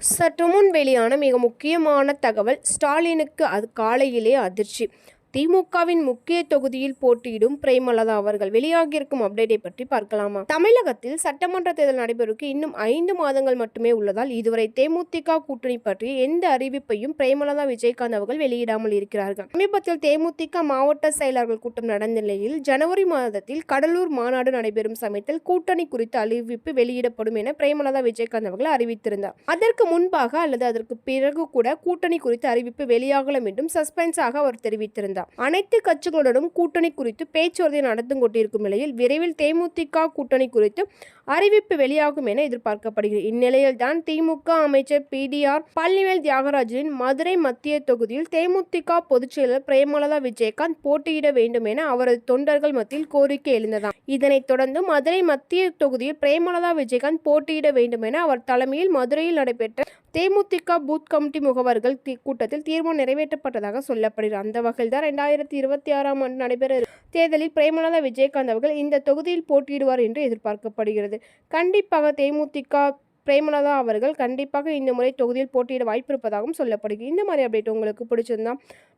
சற்று முன் வெளியான மிக முக்கியமான தகவல் ஸ்டாலினுக்கு அது காலையிலே அதிர்ச்சி. திமுகவின் முக்கிய தொகுதியில் போட்டியிடும் பிரேமலதா அவர்கள் வெளியாகியிருக்கும் அப்டேட்டை பற்றி பார்க்கலாமா? தமிழகத்தில் சட்டமன்ற தேர்தல் நடைபெறுவதற்கு இன்னும் ஐந்து மாதங்கள் மட்டுமே உள்ளதால் இதுவரை தேமுதிக கூட்டணி பற்றி எந்த அறிவிப்பையும் பிரேமலதா விஜயகாந்த் அவர்கள் வெளியிடாமல் இருக்கிறார்கள். சமீபத்தில் தேமுதிக மாவட்ட செயலாளர்கள் கூட்டம் நடந்த நிலையில் ஜனவரி மாதத்தில் கடலூர் மாநாடு நடைபெறும் சமயத்தில் கூட்டணி குறித்த அறிவிப்பு வெளியிடப்படும் என பிரேமலதா விஜயகாந்த் அவர்கள் அறிவித்திருந்தார். அதற்கு முன்பாக அல்லது அதற்கு பிறகு கூட கூட்டணி குறித்த அறிவிப்பு வெளியாகலாம் என்றும் சஸ்பென்ஸாக அவர் தெரிவித்திருந்தார். அனைத்து கட்சிகளுடனும் கூட்டணி குறித்து பேச்சுவார்த்தை நடந்து கொண்டிருக்கும் நிலையில் விரைவில் தேமுதிக கூட்டணி குறித்து அறிவிப்பு வெளியாகும் என எதிர்பார்க்கப்படுகிறது. இந்நிலையில் தான் திமுக அமைச்சர் பிடிஆர் பள்ளிவேல் தியாகராஜனின் மதுரை மத்திய தொகுதியில் தேமுதிக பொதுச்செயலர் பிரேமலதா விஜயகாந்த் போட்டியிட வேண்டும் என அவரது தொண்டர்கள் மத்தியில் கோரிக்கை எழுந்ததாம். இதனைத் தொடர்ந்து மதுரை மத்திய தொகுதியில் பிரேமலதா விஜயகாந்த் போட்டியிட வேண்டும் என அவர் தலைமையில் மதுரையில் நடைபெற்ற தேமுதிக பூத் கமிட்டி முகவர்கள் கூட்டத்தில் தீர்மானம் நிறைவேற்றப்பட்டதாக சொல்லப்படுகிறது. அந்த வகையில் தான் ரெண்டாயிரத்தி இருபத்தி ஆறாம் ஆண்டு நடைபெற தேர்தலில் பிரேமநாத விஜயகாந்த் அவர்கள் இந்த தொகுதியில் போட்டியிடுவார் என்று எதிர்பார்க்கப்படுகிறது. கண்டிப்பாக தேமுதிக பிரேமலதா அவர்கள் கண்டிப்பாக இந்த முறை தொகுதியில் போட்டியிட வாய்ப்பு இருப்பதாகவும் சொல்லப்படுகிறது. இந்த மாதிரி அப்டேட் உங்களுக்கு பிடிச்சிருந்தா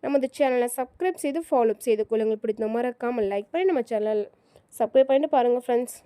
நமது சேனலை சப்ஸ்கிரைப் செய்து ஃபாலோ செய்து கொள்ளுங்கள். பிடித்த மறக்காமல் லைக் பண்ணி நம்ம சேனல் சப்ஸ்கிரைப் பண்ணிட்டு பாருங்கள் ஃப்ரெண்ட்ஸ்